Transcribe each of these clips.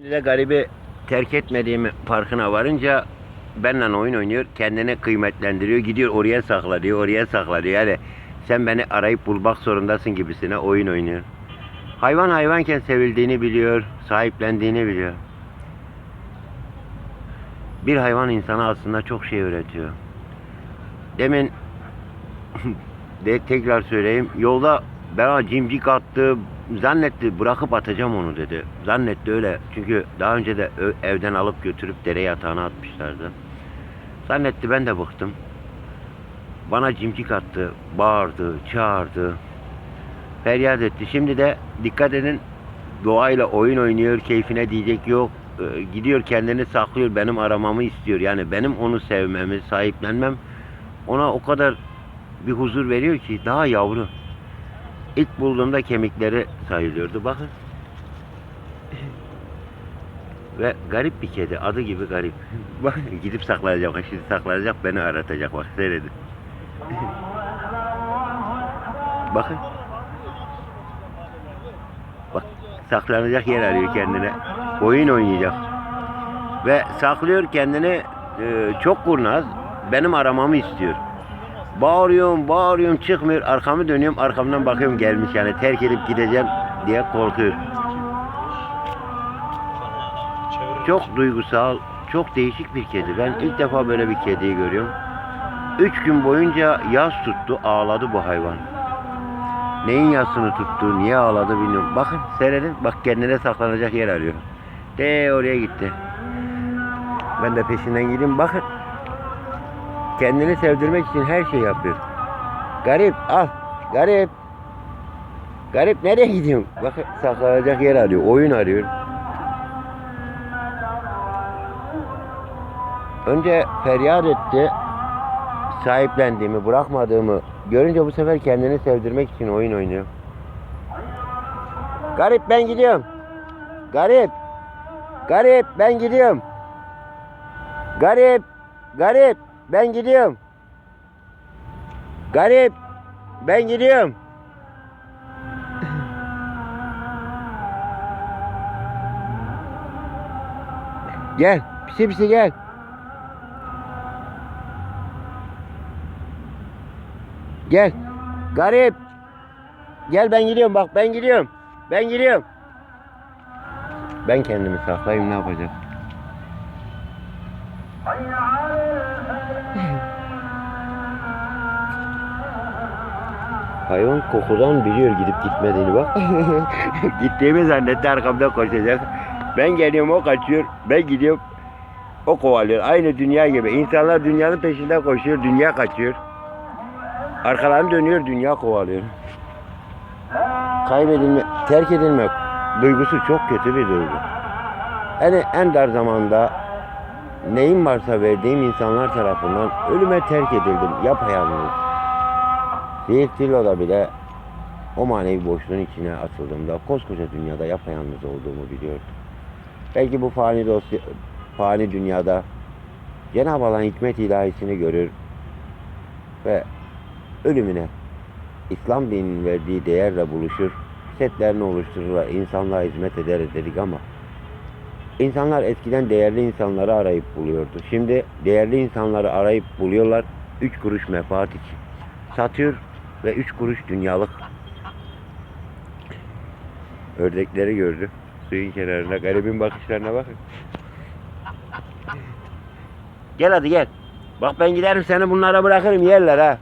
Şimdi garibi terk etmediğimi farkına varınca benimle oyun oynuyor. Kendini kıymetlendiriyor. Gidiyor oraya sakla diyor. Oraya sakla diyor. Yani sen beni arayıp bulmak zorundasın gibisine oyun oynuyor. Hayvan hayvanken sevildiğini biliyor. Sahiplendiğini biliyor. Bir hayvan insana aslında çok şey öğretiyor. Demin de tekrar söyleyeyim. Yolda bana cimcik attı. Zannetti bırakıp atacağım onu dedi. Zannetti öyle. Çünkü daha önce de evden alıp götürüp dere yatağına atmışlardı. Zannetti ben de bıktım. Bana cimcik attı. Bağırdı, çağırdı. Feryat etti. Şimdi de dikkat edin doğayla oyun oynuyor. Keyfine diyecek yok. Ee, gidiyor kendini saklıyor. Benim aramamı istiyor. Yani benim onu sevmemi, sahiplenmem ona o kadar bir huzur veriyor ki daha yavru. İlk bulduğumda kemikleri sayılıyordu. Bakın. Ve garip bir kedi. Adı gibi garip. Bak gidip saklanacak. Bak Şimdi saklanacak beni aratacak. Bak seyredin. Bakın. Bak saklanacak yer arıyor kendine. Oyun oynayacak. Ve saklıyor kendini e, çok kurnaz. Benim aramamı istiyor. Bağırıyorum, bağırıyorum çıkmıyor. Arkamı dönüyorum, arkamdan bakıyorum gelmiş yani terk edip gideceğim diye korkuyor. Çok duygusal, çok değişik bir kedi. Ben ilk defa böyle bir kediyi görüyorum. Üç gün boyunca yas tuttu, ağladı bu hayvan. Neyin yasını tuttu, niye ağladı bilmiyorum. Bakın seyredin, bak kendine saklanacak yer arıyor. De oraya gitti. Ben de peşinden gideyim. Bakın kendini sevdirmek için her şey yapıyor. Garip al. Garip. Garip nereye gidiyorsun? Bak saklanacak yer arıyor. Oyun arıyor. Önce feryat etti. Sahiplendiğimi, bırakmadığımı görünce bu sefer kendini sevdirmek için oyun oynuyor. Garip ben gidiyorum. Garip. Garip ben gidiyorum. Garip. Garip. Ben gidiyorum. Garip. Ben gidiyorum. gel. Pisi pisi gel. Gel. Garip. Gel ben gidiyorum bak ben gidiyorum. Ben gidiyorum. Ben kendimi saklayayım ne yapacağım? Hayvan kokudan biliyor gidip gitmediğini bak. Gittiğimi zannetti arkamda koşacak. Ben geliyorum o kaçıyor. Ben gidiyorum o kovalıyor. Aynı dünya gibi. İnsanlar dünyanın peşinden koşuyor. Dünya kaçıyor. Arkalarını dönüyor. Dünya kovalıyor. Kaybedilme, terk edilmek duygusu çok kötü bir duygu. Yani en dar zamanda neyim varsa verdiğim insanlar tarafından ölüme terk edildim. Yapayalnız. Bir kiloda bile o manevi boşluğun içine atıldığımda koskoca dünyada yapayalnız olduğumu biliyordum. Belki bu fani dosya, fani dünyada Cenab-ı Allah'ın hikmet ilahisini görür ve ölümüne İslam dininin verdiği değerle buluşur, setlerini oluştururlar, insanlığa hizmet ederiz dedik ama insanlar eskiden değerli insanları arayıp buluyordu. Şimdi değerli insanları arayıp buluyorlar, üç kuruş menfaat için. Satıyor ve üç kuruş dünyalık. Ördekleri gördü. Suyun kenarında. Garibin bakışlarına bakın. Gel hadi gel. Bak ben giderim seni bunlara bırakırım yerler ha.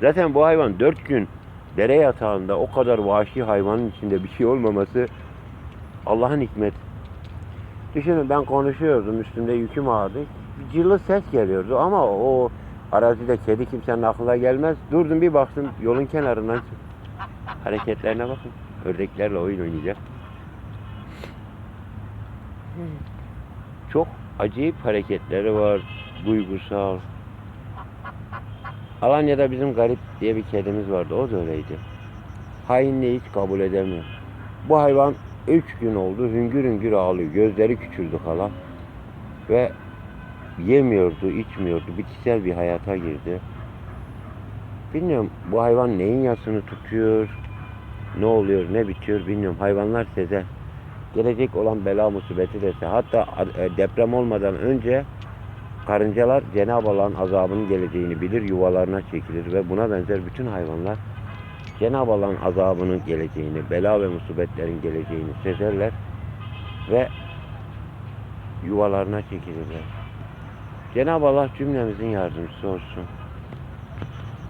Zaten bu hayvan dört gün dere yatağında o kadar vahşi hayvanın içinde bir şey olmaması Allah'ın hikmet. Düşünün ben konuşuyordum üstümde yüküm ağırdı. Bir cırlı ses geliyordu ama o arazide kedi kimsenin aklına gelmez. Durdum bir baktım yolun kenarından. Hareketlerine bakın. Ördeklerle oyun oynayacak. Çok acayip hareketleri var. Duygusal. Alanya'da bizim garip diye bir kedimiz vardı. O da öyleydi. Hainliği hiç kabul edemiyor. Bu hayvan üç gün oldu hüngür hüngür ağlıyor. Gözleri küçüldü hala. Ve yemiyordu, içmiyordu. Bitkisel bir hayata girdi. Bilmiyorum bu hayvan neyin yasını tutuyor, ne oluyor, ne bitiyor bilmiyorum. Hayvanlar sezer. gelecek olan bela musibeti dese hatta e, deprem olmadan önce karıncalar Cenab-ı Allah'ın azabının geleceğini bilir, yuvalarına çekilir ve buna benzer bütün hayvanlar Cenab-ı Allah'ın azabının geleceğini, bela ve musibetlerin geleceğini sezerler ve yuvalarına çekilirler. Cenab-ı Allah cümlemizin yardımcısı olsun.